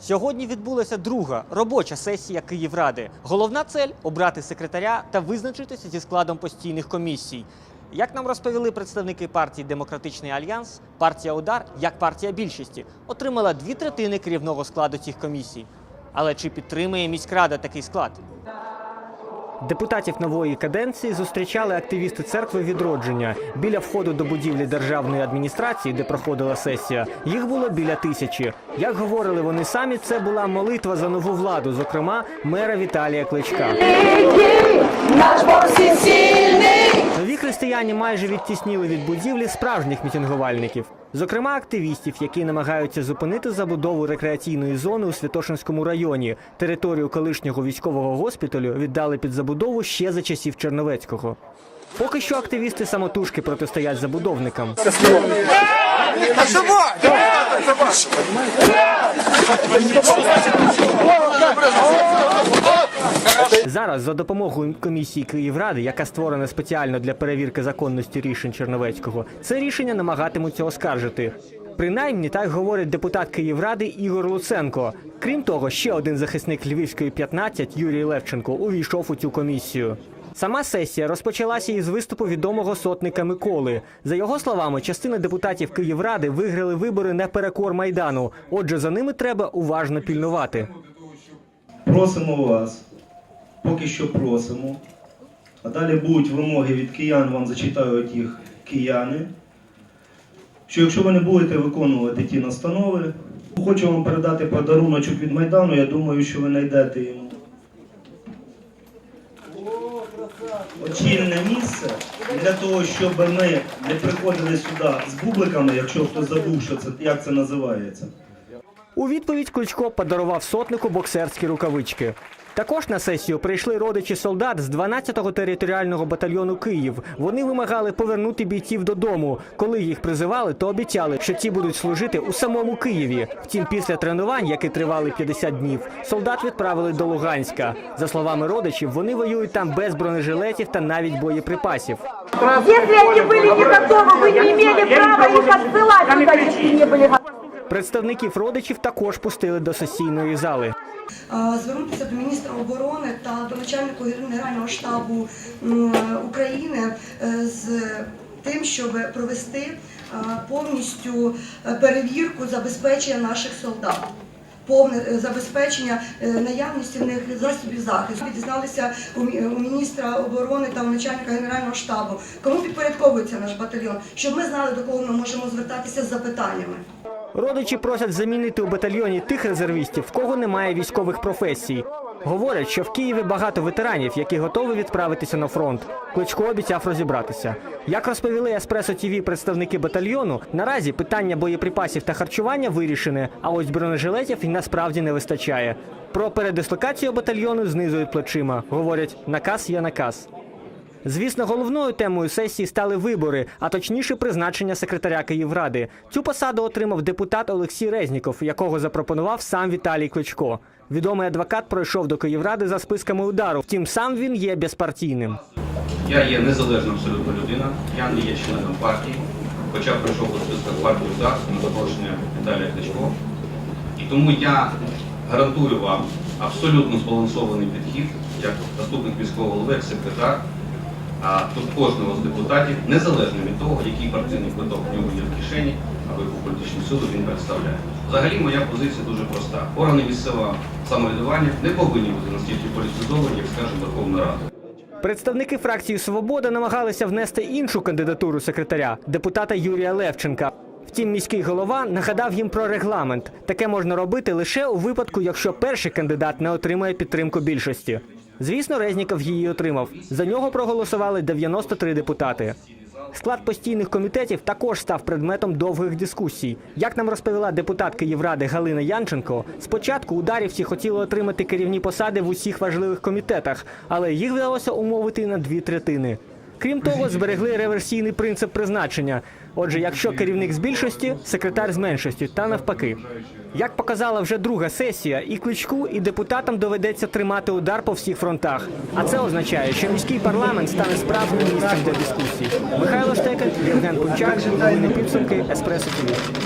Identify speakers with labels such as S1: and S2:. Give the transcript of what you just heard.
S1: Сьогодні відбулася друга робоча сесія Київради. Головна цель обрати секретаря та визначитися зі складом постійних комісій. Як нам розповіли представники партії Демократичний Альянс, партія Удар, як партія більшості, отримала дві третини керівного складу цих комісій. Але чи підтримує міськрада такий склад? Депутатів нової каденції зустрічали активісти церкви відродження. Біля входу до будівлі державної адміністрації, де проходила сесія, їх було біля тисячі. Як говорили вони самі, це була молитва за нову владу, зокрема мера Віталія Кличка.
S2: Наш Бог всі
S1: християні майже відтіснили від будівлі справжніх мітингувальників, зокрема активістів, які намагаються зупинити забудову рекреаційної зони у Святошинському районі. Територію колишнього військового госпіталю віддали під забудову ще за часів Черновецького. Поки що активісти самотужки протистоять забудовникам. Зараз за допомогою комісії Київради, яка створена спеціально для перевірки законності рішень Черновецького, це рішення намагатимуться оскаржити. Принаймні так говорить депутат Київради Ігор Луценко. Крім того, ще один захисник Львівської 15 Юрій Левченко увійшов у цю комісію. Сама сесія розпочалася із виступу відомого сотника Миколи. За його словами, частина депутатів Київради виграли вибори наперекор майдану. Отже, за ними треба уважно пільнувати.
S3: Просимо вас, поки що просимо. А далі будуть вимоги від киян, вам зачитають їх кияни. Що якщо ви не будете виконувати ті настанови, хочу вам передати подаруночок від Майдану, я думаю, що ви знайдете йому. Очільне місце для того, щоб ми не приходили сюди з бубликами, якщо хтось забув, що це, як це називається.
S1: У відповідь Кличко подарував сотнику боксерські рукавички. Також на сесію прийшли родичі солдат з 12-го територіального батальйону Київ. Вони вимагали повернути бійців додому. Коли їх призивали, то обіцяли, що ті будуть служити у самому Києві. Втім, після тренувань, які тривали 50 днів, солдат відправили до Луганська. За словами родичів, вони воюють там без бронежилетів та навіть боєприпасів.
S2: Если они были не готовы, вы не имели права их отсылать туда, если не были готовы.
S1: Представників родичів також пустили до сесійної зали.
S4: звернутися до міністра оборони та до начальника Генерального штабу України е, з тим, щоб провести е, повністю е, перевірку забезпечення наших солдат. Повне забезпечення наявності в них засобів захисту. Дізналися у у міністра оборони та у начальника генерального штабу, кому підпорядковується наш батальйон, щоб ми знали, до кого ми можемо звертатися з запитаннями.
S1: Родичі просять замінити у батальйоні тих резервістів, в кого немає військових професій. Говорять, що в Києві багато ветеранів, які готові відправитися на фронт. Кличко обіцяв розібратися. Як розповіли Еспресо ТІВІ представники батальйону, наразі питання боєприпасів та харчування вирішене, а ось бронежилетів і насправді не вистачає. Про передислокацію батальйону знизують плечима. Говорять, наказ є наказ. Звісно, головною темою сесії стали вибори, а точніше призначення секретаря Київради. Цю посаду отримав депутат Олексій Резніков, якого запропонував сам Віталій Кличко. Відомий адвокат пройшов до Київради за списками удару. Втім, сам він є безпартійним.
S5: Я є незалежна абсолютно людина, я не є членом партії, хоча прийшов до списку партії УДАР на запрошення Віталія Кличко. І тому я гарантую вам абсолютно збалансований підхід як заступник міського голови, як секретар, а тут кожного з депутатів, незалежно від того, який партійний квиток в нього є в кишені, або яку політичну силу він представляє. Взагалі моя позиція дуже проста. Органи місцевого самоврядування не повинні бути настільки політизовані, як скаже Верховна Рада.
S1: Представники фракції Свобода намагалися внести іншу кандидатуру секретаря депутата Юрія Левченка. Втім, міський голова нагадав їм про регламент. Таке можна робити лише у випадку, якщо перший кандидат не отримає підтримку більшості. Звісно, Резніков її отримав. За нього проголосували 93 депутати. Склад постійних комітетів також став предметом довгих дискусій. Як нам розповіла депутат Київради Галина Янченко, спочатку ударівці хотіли отримати керівні посади в усіх важливих комітетах, але їх вдалося умовити на дві третини. Крім того, зберегли реверсійний принцип призначення. Отже, якщо керівник з більшості, секретар з меншості, та навпаки. Як показала вже друга сесія, і кличку, і депутатам доведеться тримати удар по всіх фронтах. А це означає, що міський парламент стане справжнім місцем для дискусій. Михайло Штекель, Євген Пунчак, новини підсумки, Еспресо ТВ.